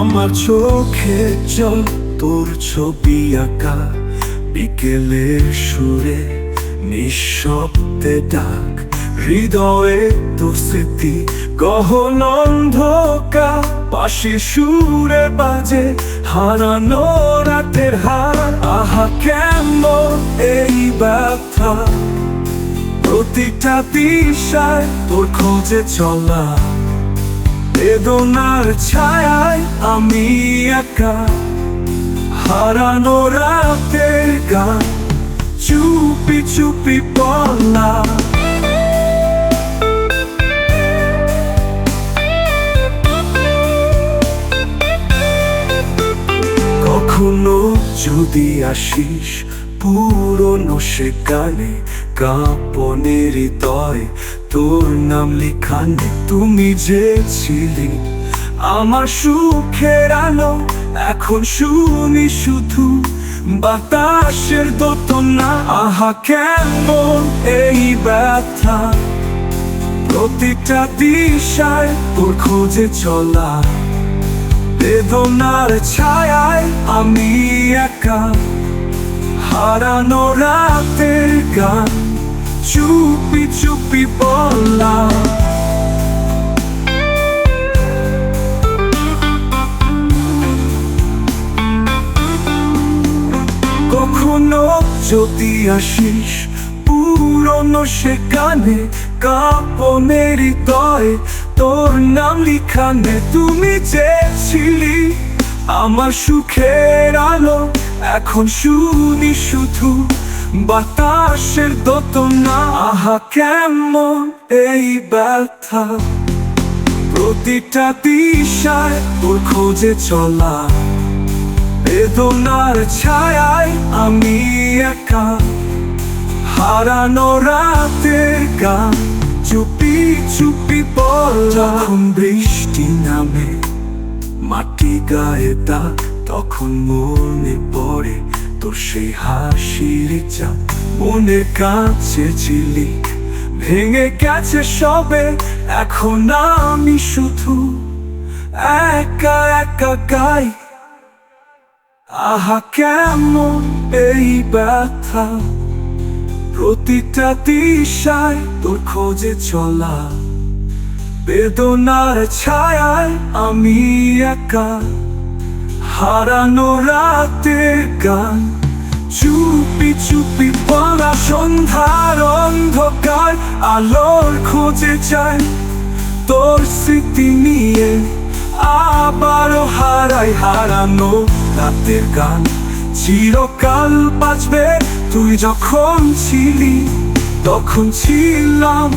আমার চোখে জল, তোর ছবি আঁকা। বিকেলের সুরে নিঃশব্দে ডাক, হৃদয়ে তোর স্মৃতি, গহন অন্ধকার। পাশে সুরে বাজে হারানো রাতের হার। আহা, কেমন এই ব্যথা। প্রতিটা দিশায় তোর খোঁজে চলা। বেদনার ছায়ায় আমি একা। হারানো রাতের গান চুপি চুপি বলা। কখনো যদি আসিস পুরনো সে গানে, কাঁপনের হৃদয় তোর নাম লিখানে তুমি যে ছিলি আমার সুখের আলো, এখন শুনি শুধু বাতাসের দোতনা। আহা, কেমন এই ব্যথা? প্রতিটা দিশায় তোর খোঁজে চলা। বেদনার ছায়ায় আমি একা। হারানো রাতের গান, চুপি চুপি বলা কখনো যদি আসিস, পুরনো সেখানে কাপনের হৃদয় তোর নাম লিখানে তুমি চেয়েছিলি। আমার সুখের আলো এখন শুনি শুধু বাতাসের দোতনা। আহা, কেমন এই ব্যথা। প্রতিটা দিশায় তোর খোঁজে চলা। বেদনার ছায়ায় আমি একা। হারানো রাতে গান চুপি চুপি পর বৃষ্টি নামে মাটি গায়ে দাগ তখন মনে পড়ে তোর সেই হাসির চাপ। মনে কাছে ছিলি, ভেঙে গেছে সবে, এখন আমি শুধু একা একা গাই। আহা, কেমন এই ব্যথা? প্রতিটা দিশায় তোর খোঁজে চলা। বেদনার ছায়ায় আমি একা। হারানো রাতে গান, চুপি চুপি পড়া সন্ধ্যার অন্ধকার, আলোর খোঁজে যায় তোর স্মৃতি নিয়ে আবারও হারাই হারানো রাতের গান। চিরকাল বাজবে তুই যখন ছিলি, তখন ছিলাম